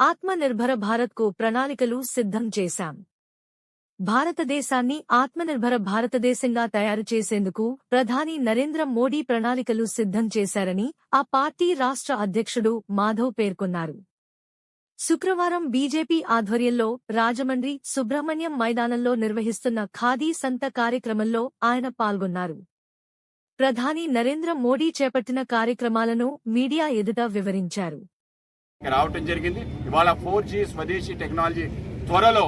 ఆత్మనిర్భర భారత్కు ప్రణాళికలు సిద్ధం చేశాం. భారతదేశాన్ని ఆత్మనిర్భర భారతదేశంగా తయారు చేసేందుకు ప్రధాని నరేంద్ర మోడీ ప్రణాళికలు సిద్ధం చేశారని ఆ పార్టీ రాష్ట్ర అధ్యక్షుడు మాధవ్ పేర్కొన్నారు. శుక్రవారం బీజేపీ ఆధ్వర్యంలో రాజమండ్రి సుబ్రహ్మణ్యం మైదానంలో నిర్వహిస్తున్న ఖాదీ సంత కార్యక్రమంలో ఆయన పాల్గొన్నారు. ప్రధాని నరేంద్ర మోడీ చేపట్టిన కార్యక్రమాలను మీడియా ఎదుట వివరించారు. రావటం జరిగింది. ఇవాళ ఫోర్ జీ స్వదేశీ టెక్నాలజీ త్వరలో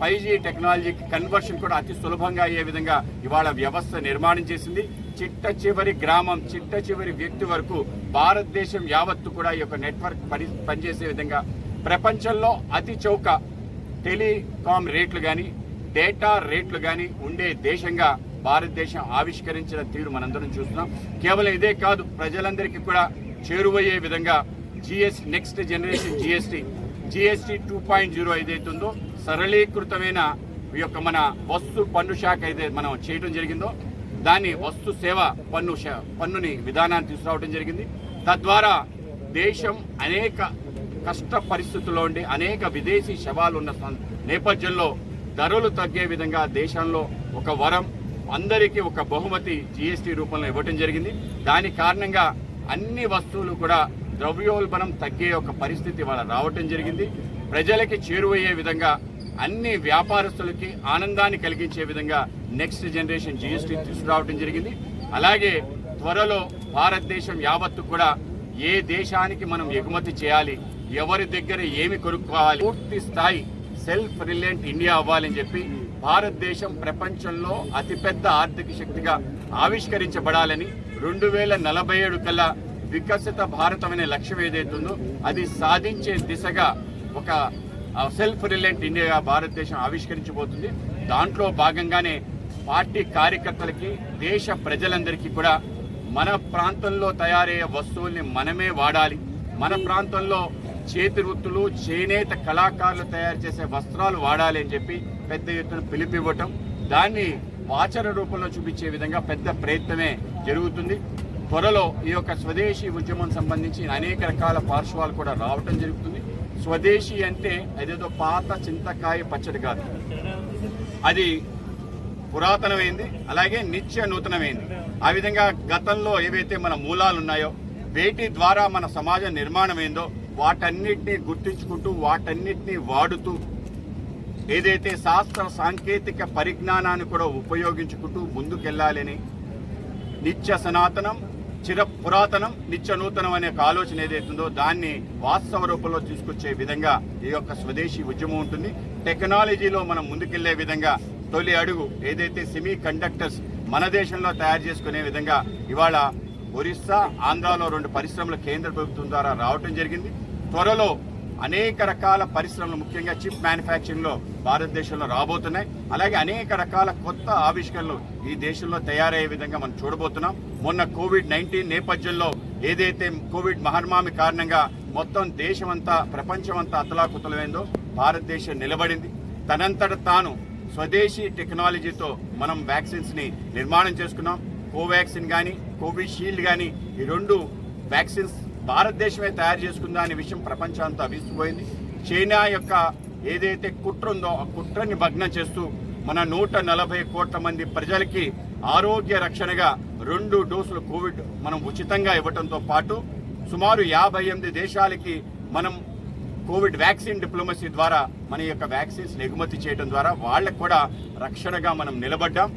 ఫైవ్ జీ టెక్నాలజీకి కన్వర్షన్ కూడా అతి సులభంగా అయ్యే విధంగా ఇవాళ వ్యవస్థ నిర్మాణం చేసింది. చిట్ట చివరి గ్రామం చిట్ట చివరి వ్యక్తి వరకు భారతదేశం యావత్తు కూడా ఈ యొక్క నెట్వర్క్ పని పనిచేసే విధంగా ప్రపంచంలో అతి చౌక టెలికాం రేట్లు కానీ డేటా రేట్లు కానీ ఉండే దేశంగా భారతదేశం ఆవిష్కరించిన తీరు మనందరం చూస్తున్నాం. కేవలం ఇదే కాదు ప్రజలందరికీ కూడా చేరువయ్యే విధంగా G S next generation GST GST two point zero ఏదైతుందో సరళీకృతమైన ఈ యొక్క మన వస్తు పన్ను శాఖ అయితే మనం చేయడం జరిగిందో దాన్ని వస్తు సేవ పన్ను శా- పన్నుని విధానాన్ని తీసుకురావడం జరిగింది. తద్వారా దేశం అనేక కష్ట పరిస్థితుల్లో ఉండి అనేక విదేశీ శవాలు ఉన్న నేపథ్యంలో ధరలు తగ్గే విధంగా దేశంలో ఒక వరం అందరికీ ఒక బహుమతి జీఎస్టీ రూపంలో ఇవ్వటం జరిగింది. దాని కారణంగా అన్ని వస్తువులు కూడా ద్రవ్యోల్బణం తగ్గే ఒక పరిస్థితి వాళ్ళ రావటం జరిగింది. ప్రజలకి చేరువయ్యే విధంగా అన్ని వ్యాపారస్తులకి ఆనందాన్ని కలిగించే విధంగా నెక్స్ట్ జనరేషన్ జీఎస్టీ తీసుకురావడం జరిగింది. అలాగే త్వరలో భారతదేశం యావత్తు కూడా ఏ దేశానికి మనం ఎగుమతి చేయాలి ఎవరి దగ్గర ఏమి కొనుక్కోవాలి పూర్తి స్థాయి సెల్ఫ్ రిలయంట్ ఇండియా అవ్వాలని చెప్పి భారతదేశం ప్రపంచంలో అతిపెద్ద ఆర్థిక శక్తిగా ఆవిష్కరించబడాలని రెండు వేల నలభై ఏడు కల్లా వికసిత భారతం అనే లక్ష్యం ఏదైతుందో అది సాధించే దిశగా ఒక సెల్ఫ్ రిలయంట్ ఇండియాగా భారతదేశం ఆవిష్కరించబోతుంది. దాంట్లో భాగంగానే పార్టీ కార్యకర్తలకి దేశ ప్రజలందరికీ కూడా మన ప్రాంతంలో తయారయ్యే వస్తువుల్ని మనమే వాడాలి. మన ప్రాంతంలో చేతి వృత్తులు చేనేత కళాకారులు తయారు చేసే వస్త్రాలు వాడాలి అని చెప్పి పెద్ద ఎత్తున పిలిపివ్వటం దాన్ని వాచన రూపంలో చూపించే విధంగా పెద్ద ప్రయత్నమే జరుగుతుంది. త్వరలో ఈ యొక్క స్వదేశీ ఉద్యమం సంబంధించి అనేక రకాల పార్శ్వాలు కూడా రావటం జరుగుతుంది. స్వదేశీ అంటే అదేదో పాత చింతకాయ పచ్చడి కాదు. అది పురాతనమైంది అలాగే నిత్య నూతనమైంది. ఆ విధంగా గతంలో ఏవైతే మన మూలాలు ఉన్నాయో వేటి ద్వారా మన సమాజ నిర్మాణమైందో వాటన్నిటిని గుర్తించుకుంటూ వాటన్నిటిని వాడుతూ ఏదైతే శాస్త్ర సాంకేతిక పరిజ్ఞానాన్ని కూడా ఉపయోగించుకుంటూ ముందుకెళ్ళాలని నిత్య సనాతనం చిర పురాతనం నిత్య నూతనం అనే ఒక ఆలోచన ఏదైతుందో దాన్ని వాస్తవ రూపంలో తీసుకొచ్చే విధంగా ఈ యొక్క స్వదేశీ ఉద్యమం ఉంటుంది. టెక్నాలజీలో మనం ముందుకెళ్ళే విధంగా తొలి అడుగు ఏదైతే సెమీ కండక్టర్స్ మన దేశంలో తయారు చేసుకునే విధంగా ఇవాళ ఒరిస్సా ఆంధ్రాలో రెండు పరిశ్రమల కేంద్ర ప్రభుత్వం ద్వారా రావటం జరిగింది. త్వరలో అనేక రకాల పరిశ్రమలు ముఖ్యంగా చిప్ మ్యానుఫ్యాక్చరింగ్లో భారతదేశంలో రాబోతున్నాయి. అలాగే అనేక రకాల కొత్త ఆవిష్కరణలు ఈ దేశంలో తయారయ్యే విధంగా మనం చూడబోతున్నాం. మొన్న కోవిడ్ నైన్టీన్ నేపథ్యంలో ఏదైతే కోవిడ్ మహమ్మారి కారణంగా మొత్తం దేశమంతా ప్రపంచమంతా అతలాకుతలమైందో భారతదేశం నిలబడింది. తనంతట తాను స్వదేశీ టెక్నాలజీతో మనం వ్యాక్సిన్స్ని నిర్మాణం చేసుకున్నాం. కోవాక్సిన్ కానీ కోవిషీల్డ్ కానీ ఈ రెండు వ్యాక్సిన్స్ భారతదేశమే తయారు చేసుకుందా అనే విషయం ప్రపంచంతో విసిపోయింది చైనా యొక్క ఏదైతే కుట్ర ఉందో ఆ కుట్రని భగ్నం చేస్తూ మన నూట నలభై కోట్ల మంది ప్రజలకి ఆరోగ్య రక్షణగా రెండు డోసులు కోవిడ్ మనం ఉచితంగా ఇవ్వడంతో పాటు సుమారు యాభై ఎనిమిది దేశాలకి మనం కోవిడ్ వ్యాక్సిన్ డిప్లొమసీ ద్వారా మన యొక్క వ్యాక్సిన్స్ ఎగుమతి చేయడం ద్వారా వాళ్ళకు కూడా రక్షణగా మనం నిలబడ్డాం.